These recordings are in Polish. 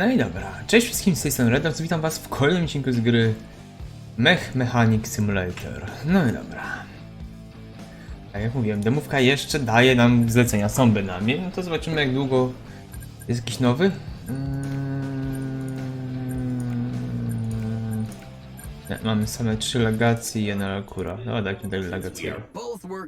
No i dobra, cześć wszystkim z tej strony witam was w kolejnym odcinku z gry Mech Mechanic Simulator. No i dobra. Tak jak mówiłem, demówka jeszcze daje nam zlecenia, są bynajmniej, no to zobaczymy jak długo jest jakiś nowy. Mm. Mamy same trzy legacje i jedna lakura. No dajmy tej legację.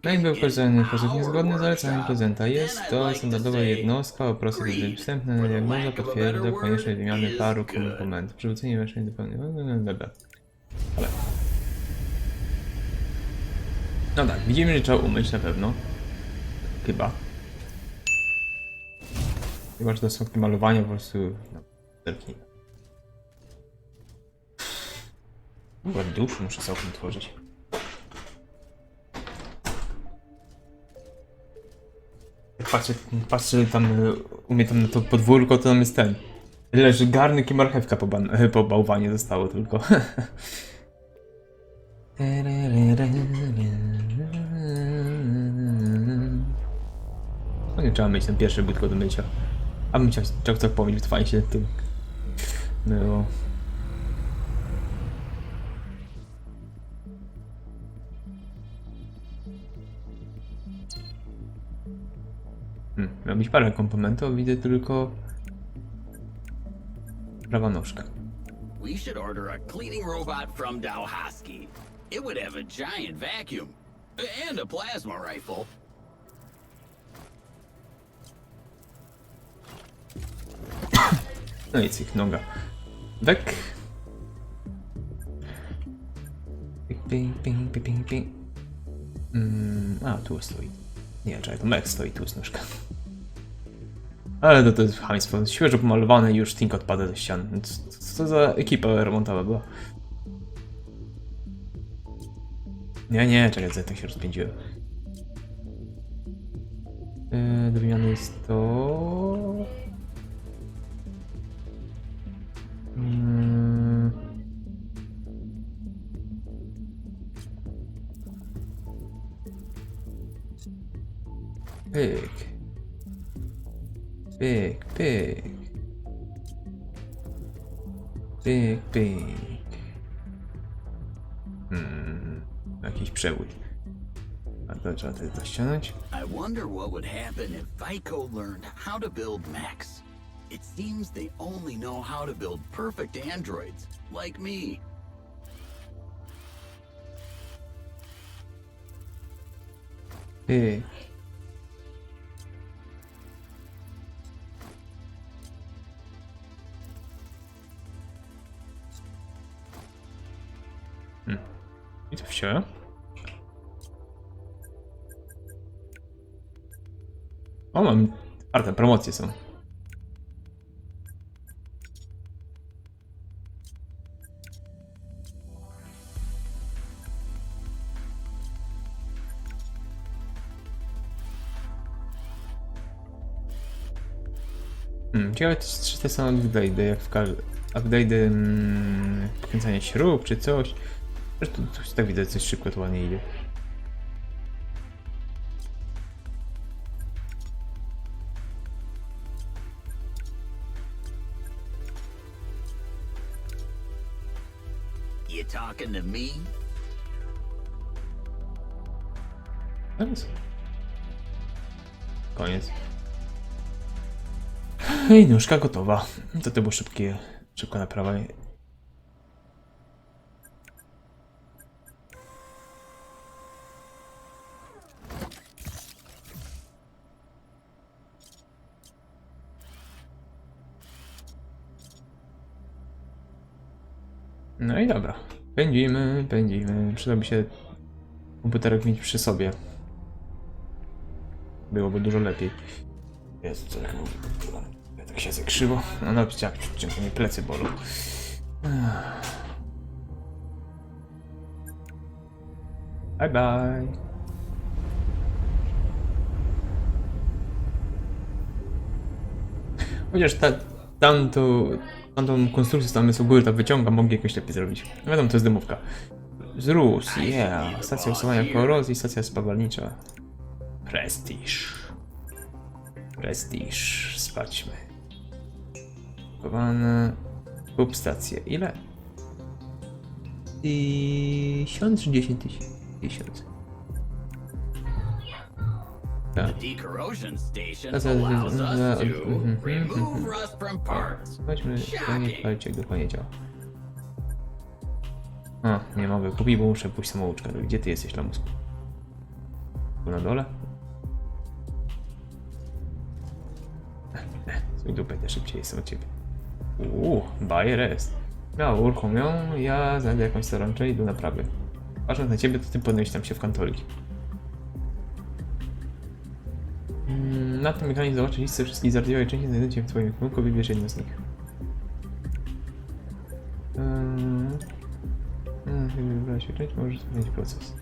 No i był kolejny sposób niezgodny z zaleceniem prezydenta. Jest to standardowa jednostka o prostej liczbie wstępna diagnoza potwierdza konieczność wymiany paru komponentów. Przywrócenie mieszczeń do pełnego... Dobra. Ale... No tak, widzimy, że trzeba umyć na pewno. Chyba. Chyba, że to są malowania po prostu... No, zerknij. Chyba dusz muszę sobie tworzyć. Jak patrzę, patrzę tam y, u mnie tam na to podwórko, to tam jest ten. Leży garnek i marchewka po, ban- po bałwanie zostało tylko. No nie trzeba mieć ten pierwszy budko do mycia. A bym chciał, chciał coś pomyśleć, fajnie się tym było. Hmm, miał być parę komponentów, widzę tylko prawa nóżka. We should order a cleaning robot from Dalhousie. It would have a giant vacuum and a plasma rifle. No i cyk, noga. Wek. Ping, ping, ping, ping, ping. Mm, a, tu stoi. Nie, czekaj, to mech stoi, tu jest nóżka. Ale to, to jest chamstwo. Świeżo pomalowane i już Tink odpada ze ścian. Co, co za ekipa remontowa była? Nie, nie, czekaj, tak się rozpędziłem. Yy, do wymiany jest to... Pyk. Pyk, pyk. Pyk, pyk. Hmm, jakiś przewód. A to trzeba to dościągnąć. I wonder what would happen if Vico learned how to build mechs. It seems they only know how to build perfect androids, like me. Pyk. Wziąłem. O, mam... Arte, promocje są. Hmm, ciekawe czy te są update'y, jak w każdym... Update'y... Mm, śrub, czy coś. Zresztą coś tak widzę, coś szybko to ładnie idzie. You talking to me? Koniec. Koniec. I nóżka gotowa. To to było szybkie, szybko naprawa. No i dobra. Pędzimy, pędzimy. Przydałby się komputerek mieć przy sobie. Byłoby dużo lepiej. Jezu, co jak mówię. Tak siedzę krzywo. No no, jak czym mnie plecy bolą. Bye bye. Chociaż ta, tamto, tamtą konstrukcję z tam z góry tak wyciąga, mogli jakoś lepiej zrobić. No wiadomo, to jest dymówka. Z Rus, yeah. Stacja usuwania korozji, stacja spawalnicza. Prestiż. Prestiż. Sprawdźmy. Chowane. Kup stację. Ile? Tysiąc czy dziesięć tysięcy? Tysiąc. The Tak. decorrosion station allows us uh, to mhm, remove mhm. rust from parts. Chodźmy, nie. A, nie mogę kupić, bo muszę pójść samouczkę. Gdzie ty jesteś, lamusku? Tu na dole? Słuchaj dupę, ja szybciej jestem od ciebie. Uuu, bajer jest. Uruchomią, ja znajdę jakąś starączę i idę naprawy. Patrząc na ciebie, to ty powinieneś tam się w kantoliki. Na tym ekranie zobaczysz listę wszystkich zardzewiałych części znajdziecie w twoim ekwipunku, wybierz jedno z nich. Eee, mm, Gdyby wybrać się część, możesz zmienić proces.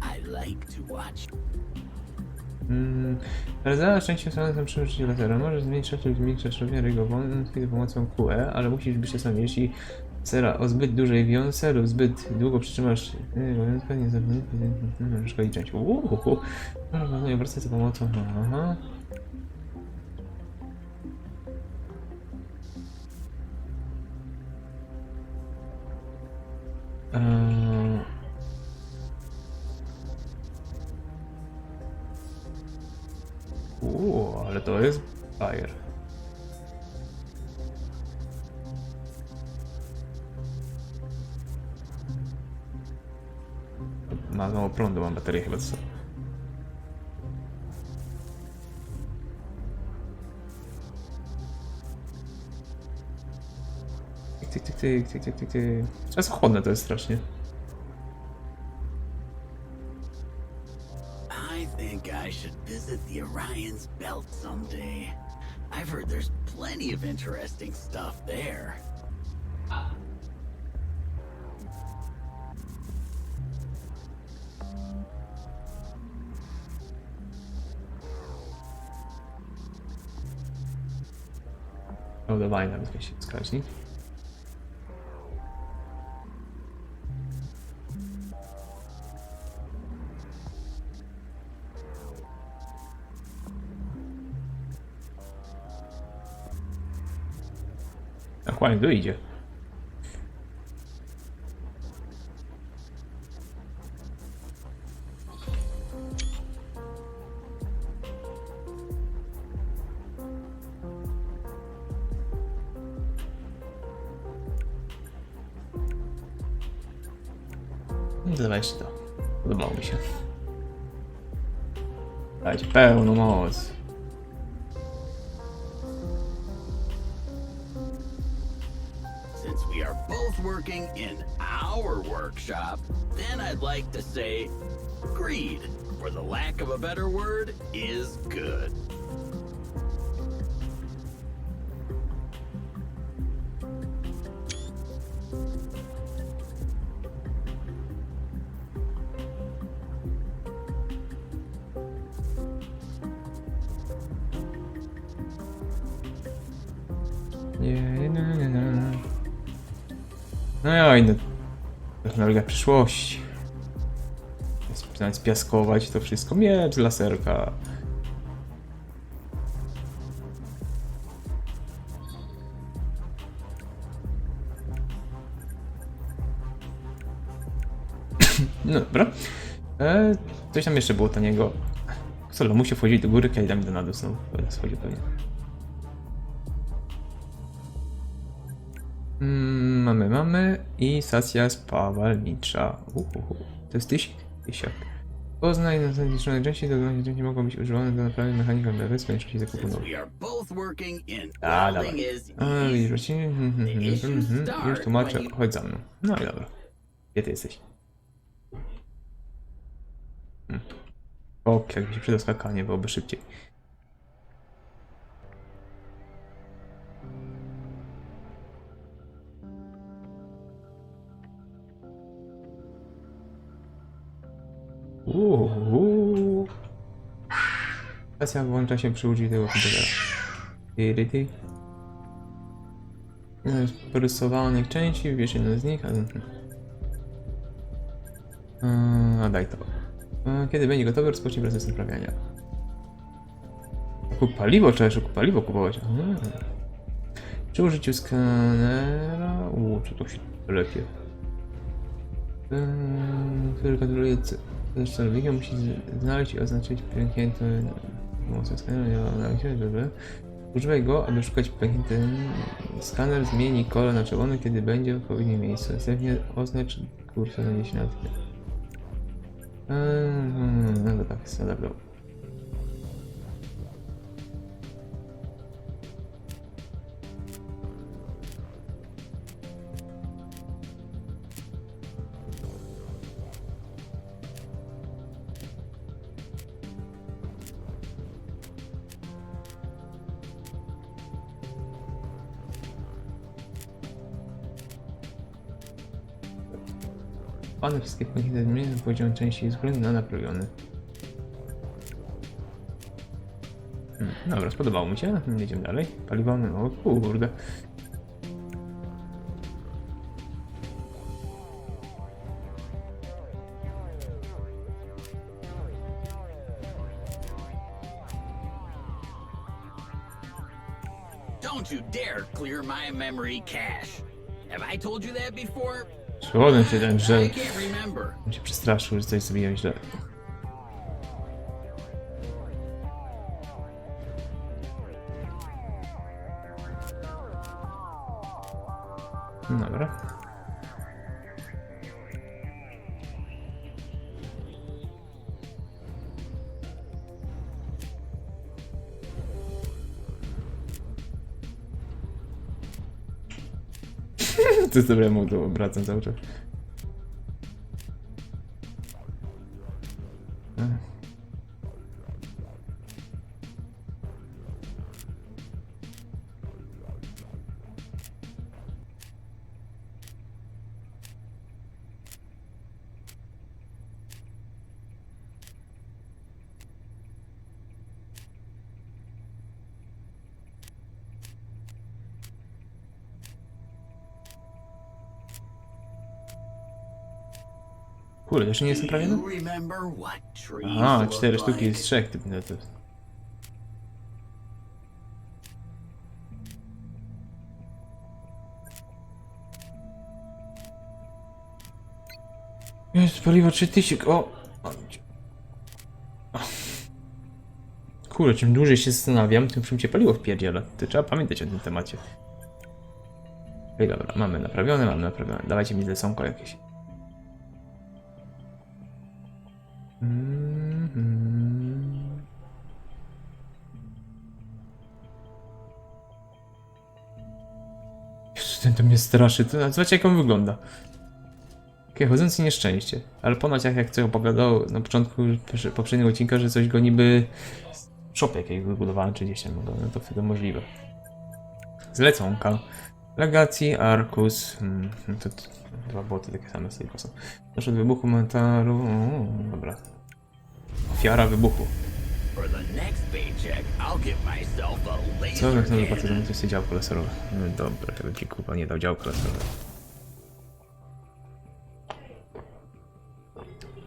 I like to watch Mm, Rdza częścią strony są przemyślenie lasera. Możesz zmniejszać lub zmniejszać rozmiar jego wątki za pomocą QE, ale musisz być czasami, jeśli sera o zbyt dużej wiązce lub zbyt długo przytrzymasz yy, wątkę, nie możesz go liczyć. Uuu, można ją wracać za pomocą. Aha. Eee, Uuu, ale to jest bajer. Prądu, mam baterię chyba co. Tyk, tyk, tyk, tyk. I think I should visit the Orion's belt someday. I've heard there's plenty of interesting stuff there. Ładowanie nawet się wskaźnik. Dokładnie, tu idzie. Workshop, then I'd like to say greed, for the lack of a better word, is good. No inne technologia przyszłości. Zamiast piaskować to wszystko. Miecz, laserka. No dobra. E, coś tam jeszcze było taniego. Solo, musi wchodzić do góry, kiedy dam do na dół znowu. Będę schodził pewnie. Mm, mamy, mamy i stacja spawalnicza. Uhuhu. To jest tysiak? Tysiak. Poznaj na zniszczone części, do części części mogą być używane do naprawy mechanika MBW z konieczności working in A, is A, widzisz, właściwie... mhm, mhm, mhm. Już tłumaczę, chodź za mną. No i dobra. Gdzie ty jesteś? Hmm. Ok, jakby się przydał skakanie, byłoby szybciej. Uuu. Stacja włącza się przy użyciu tego komputera. Z porysowanych części, wybierz jedną z nich. A. Eee, a daj to. Eee, Kiedy będzie gotowy, rozpocznij proces naprawiania. Kup paliwo, trzeba jeszcze paliwo kupować. Eee. Przy użyciu skanera... Uuu, co to się lepiej. Który kontroluje celownika musi znaleźć i oznaczyć pęknięty mocno skaner, nie ma na myśli, żeby Używaj go, aby szukać pęknięty skaner zmieni kolor na czerwony, kiedy będzie w odpowiednim miejscu. Następnie oznacz kursor na 10 lat. Eee, no to tak, standardowo. One wszystkie pęknięte zmienione poziom części jest względnie na naprawiony. Hmm, dobra, spodobało mi się. Jedziemy dalej. Paliwo, no kurde. Don't you dare clear my memory cache. Have I told you that before? Przychodem się ten, remember. on się przestraszył, że coś zrobiłem źle. To jest dobre, mu to obracam cały czas. Jeszcze nie jestem prawie no? Aha, cztery sztuki z trzech typ no to. Jest paliwo 3000, o! Kurde, czym dłużej się zastanawiam, tym szybciej paliwo wpierdziela. To trzeba pamiętać o tym temacie. Ej, dobra, mamy naprawione, mamy naprawione. Dawajcie mi zleconko jakieś. Mhm. Jezu, ten to mnie straszy. To, zobaczcie jak on wygląda. Takie chodzące nieszczęście. Ale ponoć jak, jak coś opowiadał na początku poprzedniego odcinka, że coś go niby w shopie jakiegoś wybudowałem, czy gdzieś tam go, no to wtedy możliwe. Zleconka. Legacji, Arcus. Hmm, no to, to dwa boty takie same z tylko są. Od wybuchu metalu. O, dobra. Ofiara wybuchu. Co jak na wypłatę cannon. to jest działko laserowe? No dobra, bym ci kupa nie dał działko laserowe.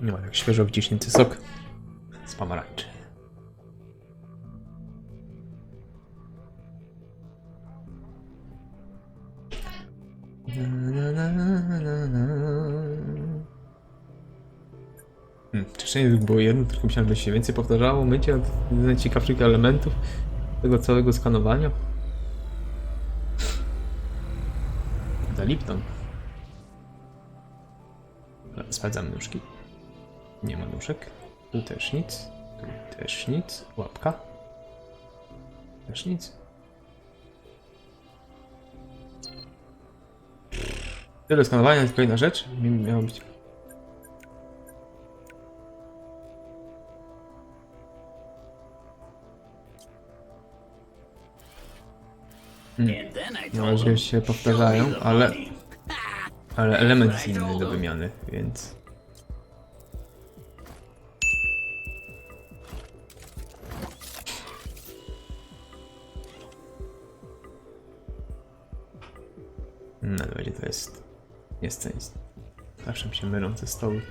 No, jak świeżo wyciśnięty sok z pomarańczy. Wcześniej było jedno, tylko myślałem, że się więcej powtarzało. Mycie od najciekawszych elementów tego całego skanowania. Za Lipton. Sprawdzam nóżki. Nie ma nóżek. Tu też nic. Tu też nic. Łapka. Też nic. Tyle skanowania, tylko jedna rzecz. Mi- Miało być. And then I No, told że him, się "Show powtarzają, ale, money." ale element jest inny do wymiany, więc... No, będzie to jest... Jest to nic. Zawsze mi się mylą te stoły.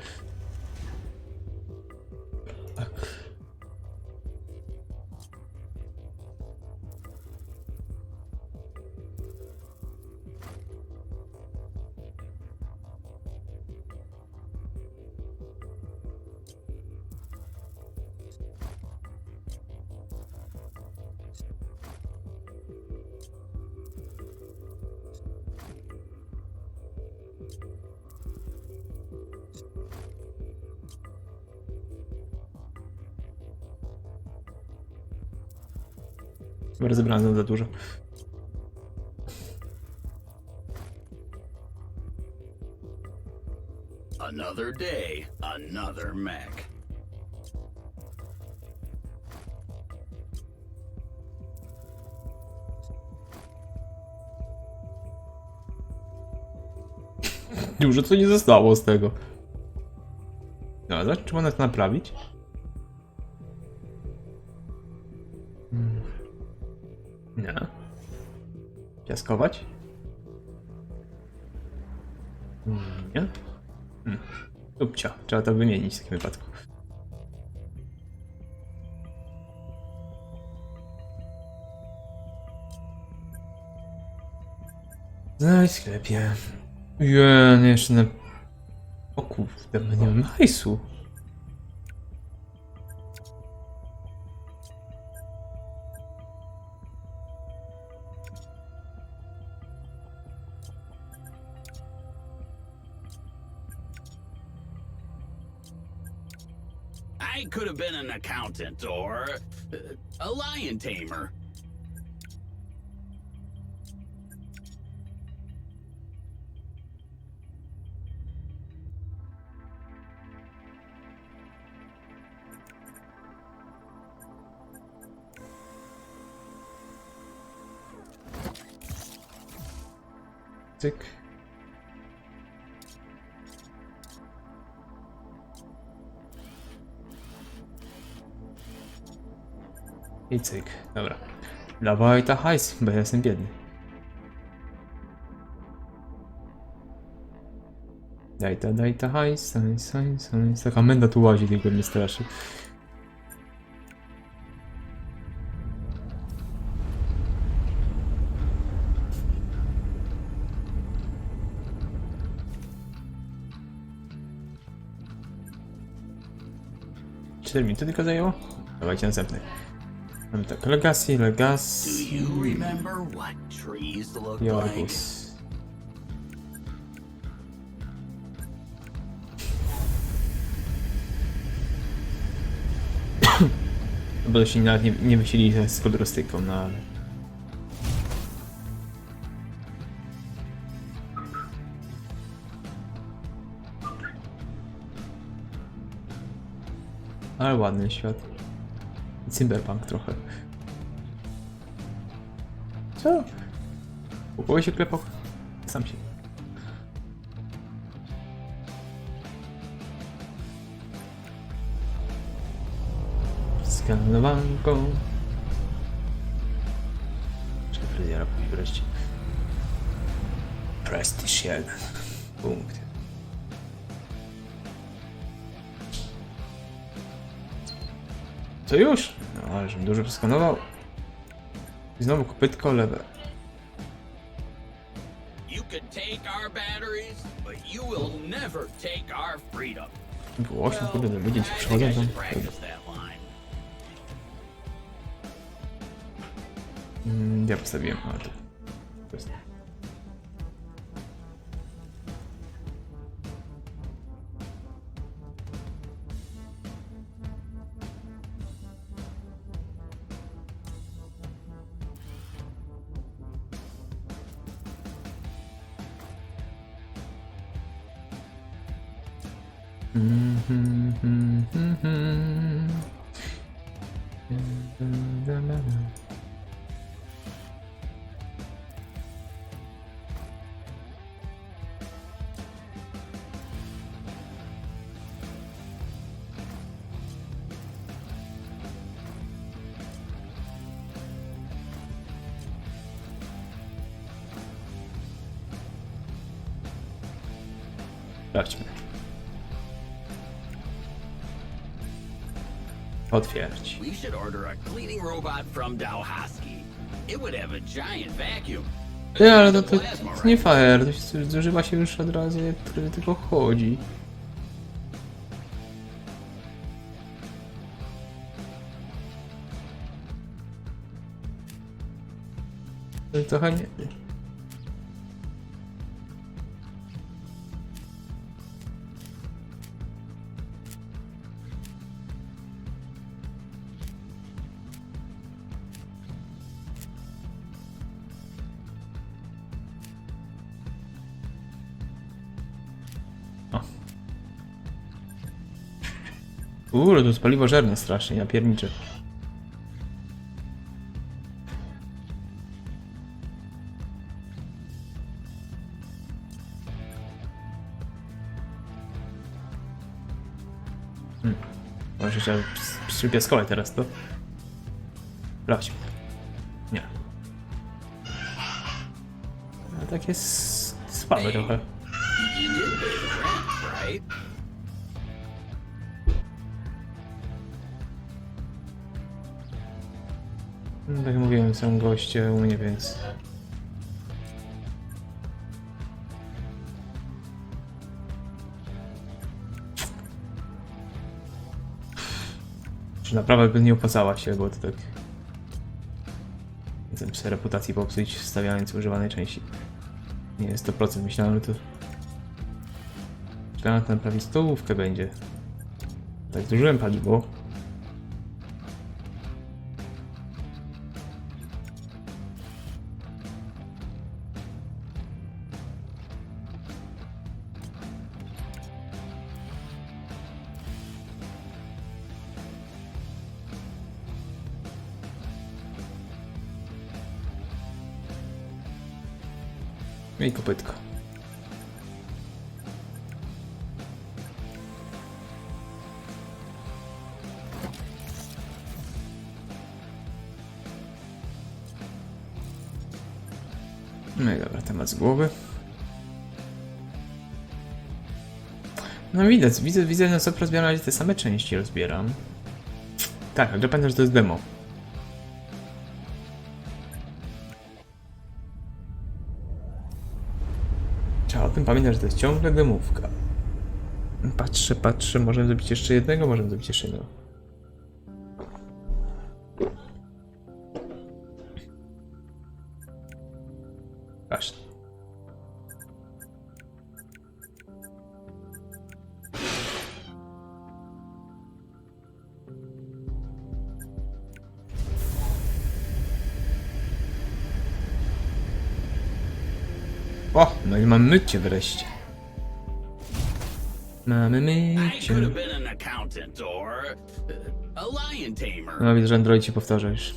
Rozebrałem za- za dużo. Another day, another mech. Dużo co nie zostało z tego. No, zobacz, czy można to naprawić? Piaskować? Nie. Hmm. Upcia, trzeba to wymienić w takim wypadku. Znajdź w sklepie. Jen, jeszcze na... O kurde, my nie mamy hajsu. Accountant or uh, a lion tamer. Cyk. Dobra. Dawaj ta hajs, bo ja jestem biedny. Daj ta, daj ta hajs, hajs, hajs, hajs. Taka menda tu łazi, tylko mnie straszy. Cztery minuty tylko zajęło? Dawajcie następny. Mamy tak, Legacy, Legacy? Jorgus. Bo się nawet nie, nie myśleli z kolorystyką, no ale... Ale ładny świat. Cyberpunk trochę. Co? Głowie się klepał? Sam się. Skanowanką. Czy fryzjera pójść wreszcie? Prestige 1. Punkt. Co już? No, ale żebym dużo przeskanował. I znowu kopytko lewe. Freedom. Głośno, kurde, Well, ludzie I ci przychodzą tam. Mm, Ja postawiłem, ale to... to Sprawdźmy. Otwierć. We should order a cleaning robot from Dalhousie. It would have a giant vacuum. Nie, ale to, to, to nie fair, to się zużywa się już od razu, jak tylko chodzi. To trochę nie... Uuu, to jest paliwożerne strasznie, ja pierniczę. Hmm. Może trzeba przypiaskować teraz to. Sprawdźmy. Nie. A tak jest słabe trochę. No, tak jak mówiłem, są goście u mnie, więc... Czy naprawa by nie opłacała się, bo to tak... Chcę sobie reputacji popsuć, wstawiając używanej części. Nie jest to procent, myślałem, że to... Myślałem, że to naprawić stołówkę będzie. Tak zużyłem paliwo. I kopytko. No i dobra, temat z głowy. No widać, widzę, widzę, no co rozbieram, ale te same części rozbieram. Tak, ale pamiętam, że to jest demo. Pamiętać, że to jest ciągle demówka. Patrzę, patrzę, możemy zrobić jeszcze jednego, możemy zrobić jeszcze jednego. O, no i mamy mycie wreszcie. Mamy mycie. uh. No widzę, że Android ci powtarza już.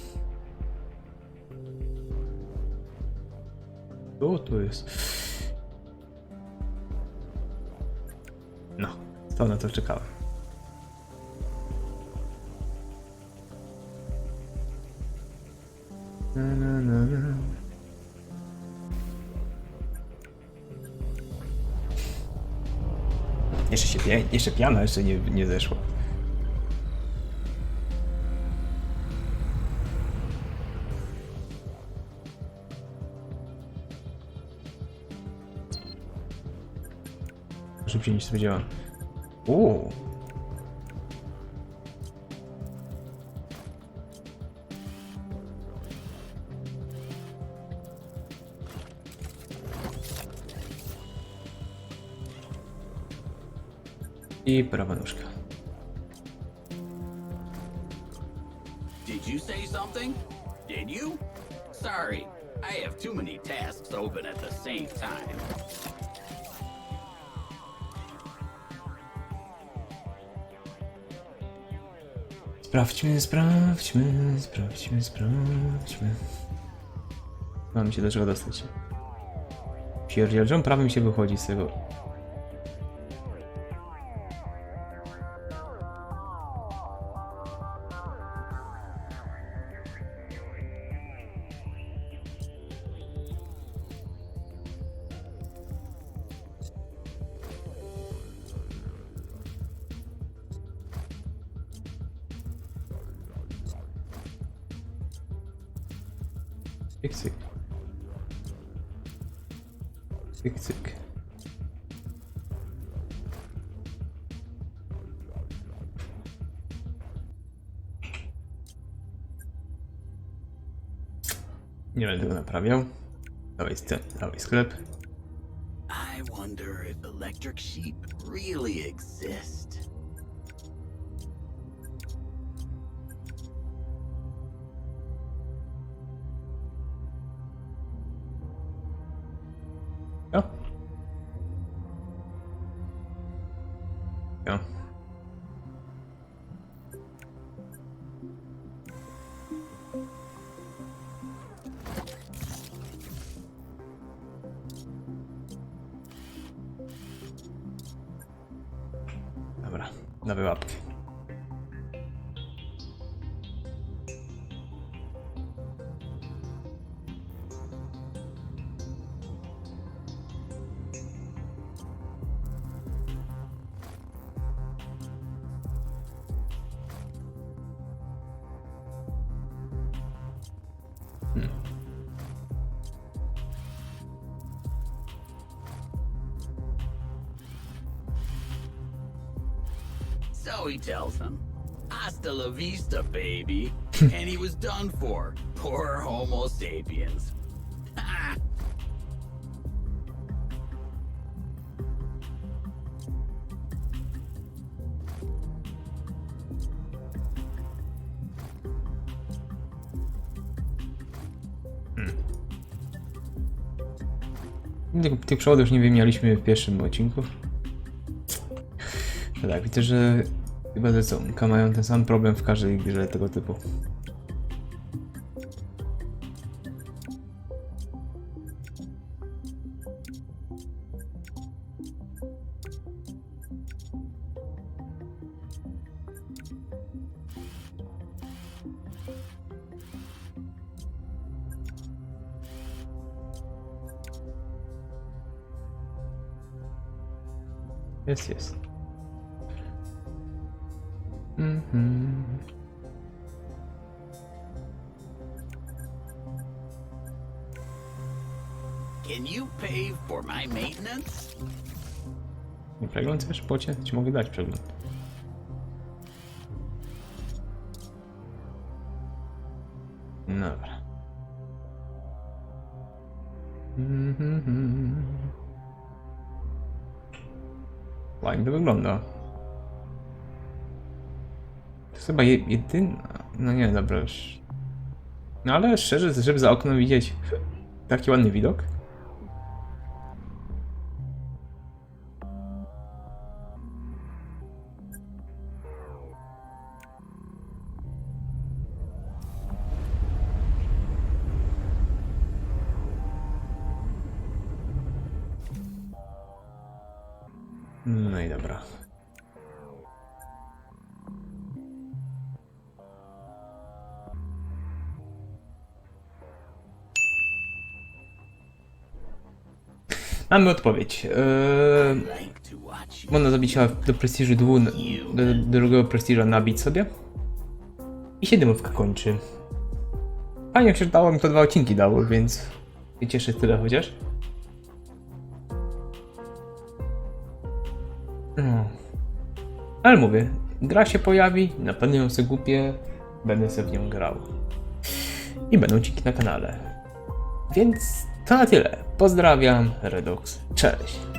Co to jest? No, to na to czekałem. Się pia- jeszcze piana jeszcze nie, nie zeszła. Szybciej niż spodziewałem. Uuu. I prawa nóżka. Did you say something? Did you? Sorry, I have too many tasks open at the same time. Sprawdźmy, sprawdźmy, sprawdźmy, sprawdźmy. Mamy się do czego dostać. Pierdzielżą prawym się wychodzi z tego. Cyk, cyk. Cyk, cyk. Nie będę tego naprawiał. Dawaj, dawaj sklep. I wonder if electric sheep really exist. Jo. Dobra, nowe łapki. Tells him, Hasta la vista, baby. and he was done for. Poor Homo sapiens. Ha! Tych, tych przewodów nie wymienialiśmy w pierwszym odcinku. No tak, widzę, że chyba te co, mają ten sam problem w każdej grze tego typu. Jest, jest. Mhm. Can you pay for my maintenance? Nie przegląd chcesz? Pocie? Ci mogę dać przegląd. Dobra. Mhm. Ładnie to wygląda. Chyba je, jedyna... No nie, dobra już. No ale szczerze, żeby za okno widzieć taki ładny widok. No i dobra. Mamy odpowiedź. Eee, można chyba do prestiżu dwu, do, do drugiego prestiża nabić sobie. I się dymówka kończy. Fajnie jak się dało mi to dwa odcinki dało, więc się cieszę tyle chociaż. No. Ale mówię, gra się pojawi, na pewno ją sobie kupię, będę sobie w nią grał. I będą odcinki na kanale. Więc to na tyle. Pozdrawiam, Redox. Cześć.